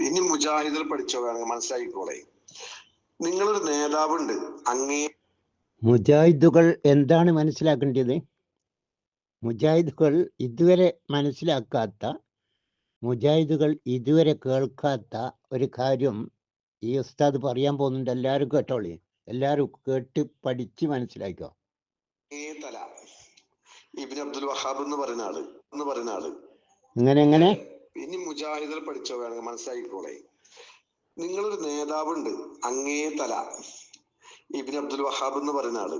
ഇനി മുജാഹിദിൽ പഠിച്ചോ മനസ്സിലാക്കിക്കോളെ. നിങ്ങളൊരു നേതാവുണ്ട് അങ്ങേ മുജാഹിദുകൾ എന്താണ് മനസ്സിലാക്കേണ്ടത്? മുജാഹിദുകൾ ഇതുവരെ മനസ്സിലാക്കാത്ത മുജാഹിദുകൾ ഇതുവരെ കേൾക്കാത്ത ഒരു കാര്യം ഈ ഉസ്താദ് പറയാൻ പോകുന്നുണ്ട്. എല്ലാവരും കേട്ടോളി. എല്ലാവരും കേട്ട് പഠിച്ച് മനസ്സിലാക്കോ ഇബിൻ അബ്ദുൽ വഹാബ് എന്ന് പറയുന്ന ആൾ എന്ന് പറയുന്ന ആൾ. ഇങ്ങനെ എങ്ങനെ? ഇനി മുജാഹിദിൽ പഠിച്ചോ വേണമെങ്കിൽ മനസ്സിലാക്കിക്കോളെ. നിങ്ങളൊരു നേതാവുണ്ട് അങ്ങേ തല. ഇബിൻ അബ്ദുൽ വഹാബ് എന്ന് പറയുന്ന ആൾ.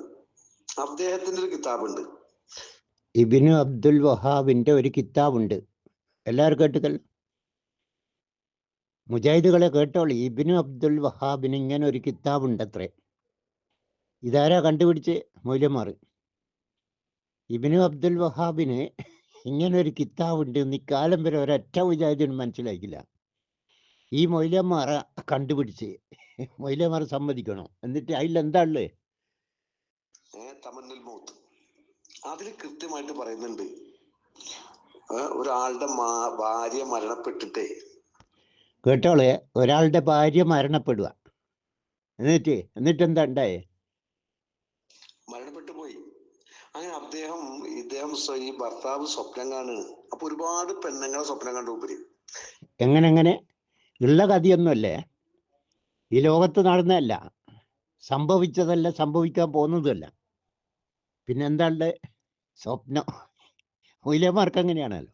അദ്ദേഹത്തിന്റെ ഒരു കിതാബുണ്ട്. ഇബിനു അബ്ദുൽ വഹാബിന്റെ ഒരു കിതാബുണ്ട്. എല്ലാവരും കേട്ടുകൾ മുജാഹിദുകളെ കേട്ടോളി. ഇബിനു അബ്ദുൽ വഹാബിന് ഇങ്ങനെ ഒരു കിതാബുണ്ട് അത്രേ ഇതാരാ കണ്ടുപിടിച്ച്? മൂല്യമാറി ഇബിനു അബ്ദുൽ വഹാബിന് ഇങ്ങനെ ഒരു കിതാബുണ്ട്. എന്ന് ഇക്കാലം വരെ ഒരൊറ്റ വിചാരിച്ചൊന്നും മനസ്സിലാക്കില്ല ഈ മൊയ്ലന്മാർ കണ്ടുപിടിച്ച് മൊയിലന്മാരെ സമ്മതിക്കണം? എന്നിട്ട് അതിൽ എന്താ ഉള്ളത് അതിൽ കൃത്യമായിട്ട് പറയുന്നുണ്ട്. ഒരാളുടെ ഭാര്യ മരണപ്പെട്ടിട്ടേ. കേട്ടോളെ? ഒരാളുടെ ഭാര്യ മരണപ്പെടുക. എന്നിട്ട് എന്നിട്ട് എന്താ ഉണ്ടായേ മരണപ്പെട്ടു പോയി അങ്ങനെ അദ്ദേഹം സ്വ- ഈ ഭർത്താവ് സ്വപ്നം കാണുകയാണ് അപ്പൊ ഒരുപാട് പെണ്ണുങ്ങളെ സ്വപ്നം കണ്ടു ഉപരി എങ്ങനെ എങ്ങനെ ഉള്ള കഥയൊന്നുമല്ലേ? ഈ ലോകത്ത് നടന്നതല്ല. സംഭവിച്ചതല്ല സംഭവിക്കാൻ പോകുന്നതല്ല പിന്നെ എന്താണ്ട് സ്വപ്നം. ഒയിലമാർക്ക് എങ്ങനെയാണല്ലോ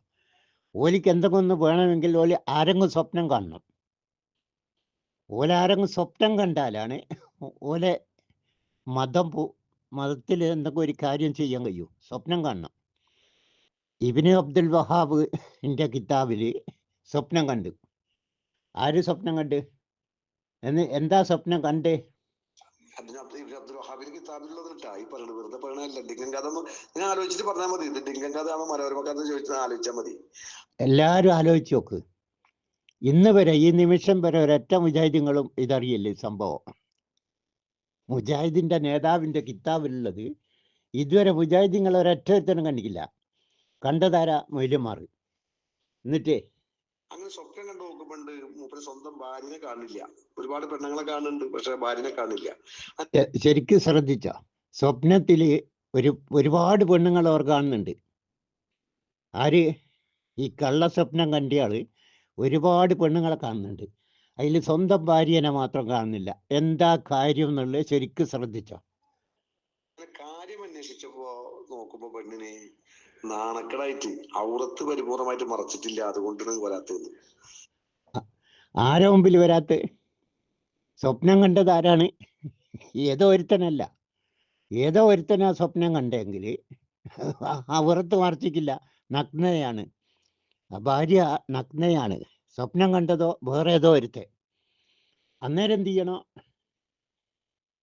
ഓലിക്ക് എന്തെങ്കിലും ഒന്ന് വേണമെങ്കിൽ ഓലി ആരെങ്കിലും സ്വപ്നം കാണണം. ഓലാരെങ്കിലും സ്വപ്നം കണ്ടാലാണ് ഓലെ മതം മതത്തിൽ എന്തെങ്കിലും ഒരു കാര്യം ചെയ്യാൻ കഴിയൂ. സ്വപ്നം കാണണം. ഇബിന് അബ്ദുൽ വഹാബ് എന്റെ കിതാബിൽ സ്വപ്നം കണ്ടു. ആര് സ്വപ്നം കണ്ട്? എന്ന് എന്താ സ്വപ്നം കണ്ടേ? എല്ലാരും ആലോചിച്ച് നോക്ക്. ഇന്ന് വരെ ഈ നിമിഷം വരെ ഒരൊറ്റ മുജാഹിദീങ്ങളും ഇതറിയില്ലേ സംഭവം? മുജാഹിദിന്റെ നേതാവിന്റെ കിതാബിലുള്ളത് ഇതുവരെ മുജാഹിദീങ്ങൾ ഒരൊറ്റ ഒരുത്തനും കണ്ടിട്ടില്ല. കണ്ടതാരാ മാറി എന്നിട്ട്. അങ്ങനെ സ്വപ്നം കണ്ടു നോക്കുമ്പോണ്ട് മൂപ്പര് സ്വന്തം ഭാര്യനെ കാണില്ല. ഒരുപാട് പെണ്ണുങ്ങളെ കാണുന്നുണ്ട് പക്ഷെ ഭാര്യനെ കാണില്ല. ശരിക്കും ശ്രദ്ധിച്ച. സ്വപ്നത്തിൽ ഒരു ഒരുപാട് പെണ്ണുങ്ങൾ അവർ കാണുന്നുണ്ട്. ആര്? ഈ കള്ള സ്വപ്നം കണ്ടിയാൾ ഒരുപാട് പെണ്ണുങ്ങളെ കാണുന്നുണ്ട്. അതിൽ സ്വന്തം ഭാര്യനെ മാത്രം കാണുന്നില്ല. എന്താ കാര്യം എന്നുള്ളത് ശരിക്കും ശ്രദ്ധിച്ചോ. കാര്യം അന്വേഷിച്ചപ്പോ നോക്കുമ്പോ പെണ്ണിനെ നാണക്കടായിട്ട് ഔറത്ത് പരിപൂർണമായിട്ട് മറച്ചിട്ടില്ല. അതുകൊണ്ടാണ് വരാത്തത്. ആരെ മുമ്പിൽ വരാത്ത? സ്വപ്നം കണ്ടത് ആരാണ്? ഏതോ ഒരുത്തനല്ല. ഏതോ ഒരുത്തനാ സ്വപ്നം കണ്ടെങ്കിൽ അവറത്ത് മറച്ചിക്കില്ല നഗ്നയാണ്. ഭാര്യ നഗ്നയാണ്. സ്വപ്നം കണ്ടതോ വേറെ ഏതോ ഒരുത്ത അന്നേരം എന്ത് ചെയ്യണോ?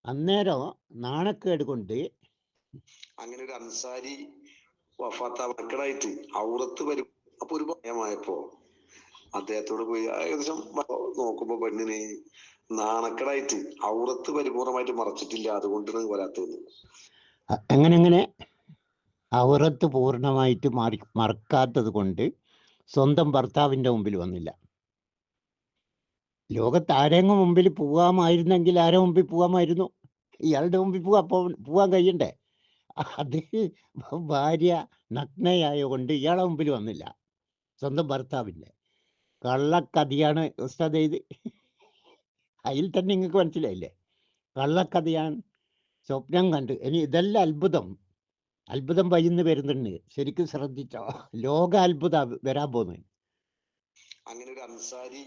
അന്നേരം നാണക്കേട് കൊണ്ട് അങ്ങനെ ഒരു അൻസാരി വഫാത്ത മക്കളായിട്ട് ഔറത്ത് വരും. അപ്പൊ ഒരു ഭയമായപ്പോ അദ്ദേഹത്തോട് പോയി ഏകദേശം നോക്കുമ്പോ പെണ്ണിന് നാണക്കടായിട്ട് ഔറത്ത് പരിപൂർണമായിട്ട് മറച്ചിട്ടില്ല അതുകൊണ്ടാണ് വരാത്തത് എങ്ങനെ എങ്ങനെ അവറത്ത് പൂർണമായിട്ട് മറി മറക്കാത്തത് കൊണ്ട് സ്വന്തം ഭർത്താവിന്റെ മുമ്പിൽ വന്നില്ല. ലോകത്ത് ആരെങ്കിലും മുമ്പിൽ പോവാമായിരുന്നെങ്കിൽ ആരെ മുമ്പിൽ പോവാമായിരുന്നു? ഇയാളുടെ മുമ്പിൽ പോവാ പോവാൻ കഴിയണ്ടേ? അത് ഭാര്യ നഗ്നയായ കൊണ്ട് ഇയാളെ മുമ്പിൽ വന്നില്ല. സ്വന്തം ഭർത്താവിന്റെ കള്ളക്കഥയാണ് ഉസ്താദ് ഇത് അതിൽ തന്നെ നിങ്ങൾക്ക് മനസ്സിലായില്ലേ? കള്ളക്കഥയാണ് സ്വപ്നം കണ്ട്. ഇനി ഇതെല്ലാം അത്ഭുതം. അത്ഭുതം വൈകുന്നു വരുന്നുണ്ട് ശരിക്കും ശ്രദ്ധിച്ചോ? ലോക അത്ഭുത വരാൻ പോകുന്നത്. അങ്ങനെ ഒരു അൻസാരി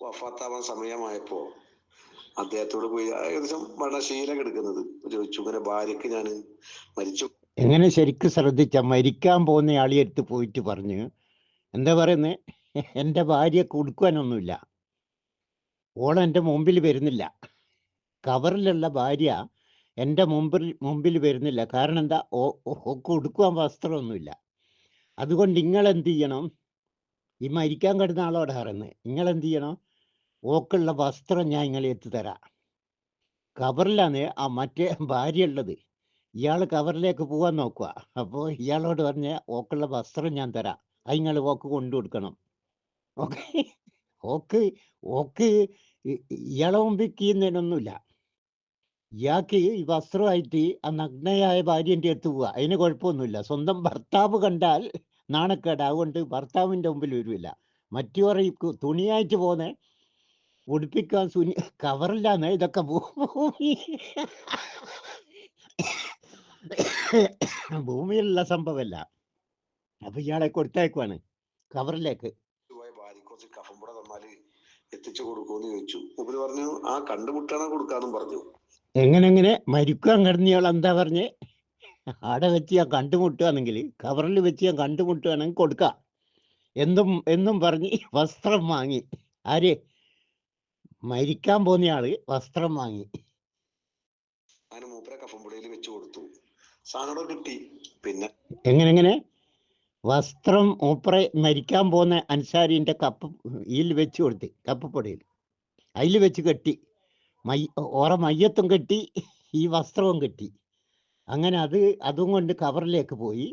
വഫാത്താവാൻ സമയമായപ്പോ അദ്ദേഹത്തോട് പോയി ഏകദേശം മരണശീല കിടക്കുന്നത് ചോദിച്ചു ഇങ്ങനെ ഭാര്യക്ക് ഞാൻ മരിച്ചു. എങ്ങനെ ശരിക്ക് ശ്രദ്ധിച്ച മരിക്കാൻ പോകുന്ന ആളിയടുത്ത് പോയിട്ട് പറഞ്ഞു എന്താ പറയുന്നത് എന്റെ ഭാര്യ കൊടുക്കാനൊന്നുമില്ല. ഓൾ എന്റെ മുമ്പിൽ വരുന്നില്ല. കവറിലുള്ള ഭാര്യ എന്റെ മുമ്പിൽ മുമ്പിൽ വരുന്നില്ല. കാരണം എന്താ ഓ കൊടുക്കുവാൻ വസ്ത്രമൊന്നുമില്ല. അതുകൊണ്ട് നിങ്ങൾ എന്ത് ചെയ്യണം? ഈ മരിക്കാൻ കിടന്ന ആളോട് പറയുന്നത് നിങ്ങൾ എന്ത് ചെയ്യണം? ഓക്കുള്ള വസ്ത്രം ഞാൻ ഇങ്ങളെ എത്തിത്തരാം കവറിലാണ് ആ മറ്റേ ഭാര്യ ഉള്ളത്. ഇയാൾ കവറിലേക്ക് പോകാൻ നോക്കുക അപ്പോൾ ഇയാളോട് പറഞ്ഞ ഓക്കുള്ള വസ്ത്രം ഞാൻ തരാം. അത് നിങ്ങൾ ഓക്ക് കൊണ്ടു കൊടുക്കണം. ഓക്കെ? ഓക്ക് ഓക്ക് ഇയാളെ മുമ്പിൽ കീന്നതിനൊന്നുമില്ല ഇയാൾക്ക് ഈ വസ്ത്രമായിട്ട് ആ നഗ്നയായ ഭാര്യന്റെ അടുത്ത് പോവുക അതിന് കുഴപ്പമൊന്നുമില്ല. സ്വന്തം ഭർത്താവ് കണ്ടാൽ നാണക്കേട്. അതുകൊണ്ട് ഭർത്താവിന്റെ മുമ്പിൽ വരില്ല മറ്റു പറയും തുണിയായിട്ട് പോന്നെ. ഉടുപ്പിക്കാൻ സുനി കവറില്ലാന്ന് ഇതൊക്കെ ഭൂമി. ഭൂമിയിലുള്ള സംഭവമല്ല. അപ്പൊ ഇയാളെ കൊടുത്തേക്കുവാണ്. കവറിലേക്ക്. തന്നാൽ എത്തിച്ചു കൊടുക്കുമെന്ന് ചോദിച്ചു. പറഞ്ഞു ആ കണ്ടുമുട്ടാണ് കൊടുക്കാന്നും പറഞ്ഞു. എങ്ങനെ എങ്ങനെ മരിക്കാൻ കിടന്നിയാൾ എന്താ പറഞ്ഞ്? ആടെ വെച്ച് ഞാൻ കണ്ടുമുട്ടുകയാണെങ്കിൽ കവറിൽ വെച്ച് ഞാൻ കണ്ടുമുട്ടുകയാണെങ്കിൽ കൊടുക്കാം. എന്നും എന്നും പറഞ്ഞ് വസ്ത്രം വാങ്ങി. ആര്? മരിക്കാൻ പോന്നയാൾ വസ്ത്രം വാങ്ങി. അങ്ങനെ മൂപ്പരെ കഫംപുടയിൽ വെച്ചു കൊടുത്തു. സാധനം കിട്ടി. പിന്നെ എങ്ങനെ എങ്ങനെ വസ്ത്രം മൂപ്പറെ മരിക്കാൻ പോകുന്ന അൻസാരിന്റെ കപ്പ് ഇതിൽ വെച്ച് കൊടുത്ത് കപ്പപ്പൊടിയിൽ അതിൽ വെച്ച് കെട്ടി. മൈ ഓറ മയ്യത്തും കെട്ടി ഈ വസ്ത്രവും കെട്ടി. അങ്ങനെ അത് അതും കൊണ്ട് കവറിലേക്ക് പോയി.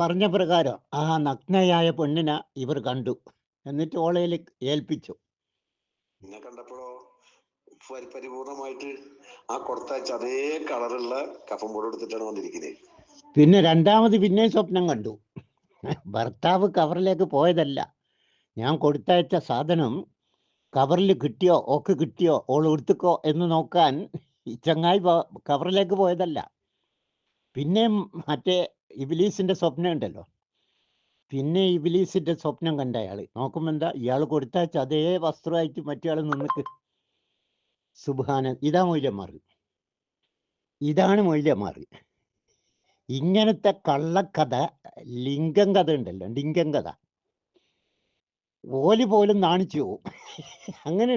പറഞ്ഞ പ്രകാരം ആ നഗ്നയായ പെണ്ണിനെ ഇവർ കണ്ടു. എന്നിട്ട് ഓളയിൽ ഏൽപ്പിച്ചു. എന്നെ കണ്ടപ്പോഴോ പരി- പരിപൂർണമായിട്ട് ആ കൊടുത്തയച്ച അതേ കളറുള്ള കഫം കഫംപുട എടുത്തിട്ടാണ് വന്നിരിക്കുന്നത് പിന്നെ രണ്ടാമത് പിന്നെയും സ്വപ്നം കണ്ടു. ഭർത്താവ് കവറിലേക്ക് പോയതല്ല. ഞാൻ കൊടുത്തയച്ച സാധനം കവറിൽ കിട്ടിയോ ഓക്ക് കിട്ടിയോ ഓൾ എടുത്തുക്കോ എന്ന് നോക്കാൻ ചങ്ങായി കവറിലേക്ക് പോയതല്ല. പിന്നെ മറ്റേ ഇബിലീസിന്റെ സ്വപ്നം ഉണ്ടല്ലോ. പിന്നെ ഇബിലീസിന്റെ സ്വപ്നം കണ്ട അയാൾ. നോക്കുമ്പോ എന്താ ഇയാൾ കൊടുത്തയച്ച അതേ വസ്ത്രമായിട്ട് മറ്റേ നിന്നിക്ക്. സുബാന ഇതാ മൊയ്യന്മാർ ഇതാണ് മൊയ്യന്മാർ ഇങ്ങനത്തെ കള്ളക്കഥ ലിംഗം കഥ ഉണ്ടല്ലോ ലിംഗം കഥ. ഓൽ പോലും നാണിച്ചു പോവും. അങ്ങനെ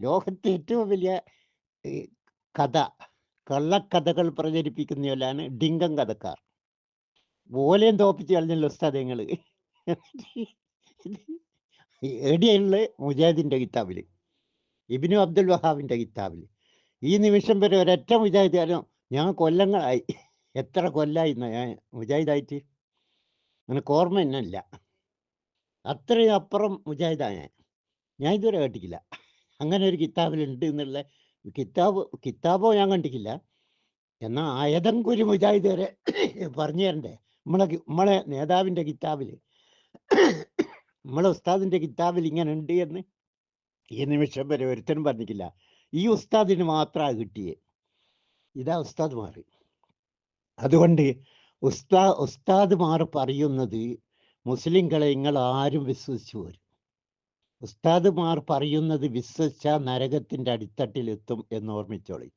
ലോകത്തെ ഏറ്റവും വലിയ കഥ കള്ളക്കഥകൾ പ്രചരിപ്പിക്കുന്നവരാണ് ഡിങ്കം കഥക്കാർ. ഓലയും തോപ്പിച്ച് കളഞ്ഞല്ലോ ഉസ്താദങ്ങൾ എടിയുള്ള മുജാഹിദിന്റെ കിതാബിൽ ഇബിനു അബ്ദുൽ വഹാബിന്റെ കിതാബിൽ ഈ നിമിഷം വരെ ഒരൊറ്റ മുജാഹിദ് ഞാൻ കൊല്ലങ്ങളായി. എത്ര കൊല്ലായി ഞാൻ മുജാഹിദായിട്ട്? എനിക്ക് ഓർമ്മ തന്നെ ഇല്ല അത്രയും അപ്പുറം മുജാഹിദാണ് ഞാൻ. ഞാൻ ഇതുവരെ കേട്ടിട്ടില്ല. അങ്ങനെ ഒരു കിതാബിലുണ്ട് എന്നുള്ള കിതാബ് കിതാബോ ഞാൻ കണ്ടിട്ടില്ല. എന്നാൽ ആയതങ്കുരി മുജാഹിദ് വരെ പറഞ്ഞു തരണ്ടേ? നമ്മളെ നമ്മളെ നേതാവിന്റെ കിതാബിൽ നമ്മളെ ഉസ്താദിന്റെ കിതാബിൽ ഇങ്ങനെ ഉണ്ട് എന്ന് ഈ നിമിഷം വരെ ഒരുത്തനും പറഞ്ഞിട്ടില്ല. ഈ ഉസ്താദിന് മാത്രമാണ് കിട്ടിയേ. ഇതാ ഉസ്താദ്മാർ അതുകൊണ്ട് ഉസ്താ ഉസ്താദ്മാർ പറയുന്നത് മുസ്ലിങ്ങളെ നിങ്ങൾ ആരും വിശ്വസിച്ചു പോരും. ഉസ്താദ്മാർ പറയുന്നത് വിശ്വസിച്ച നരകത്തിന്റെ അടിത്തട്ടിലെത്തും എന്ന് ഓർമ്മിച്ചോളി.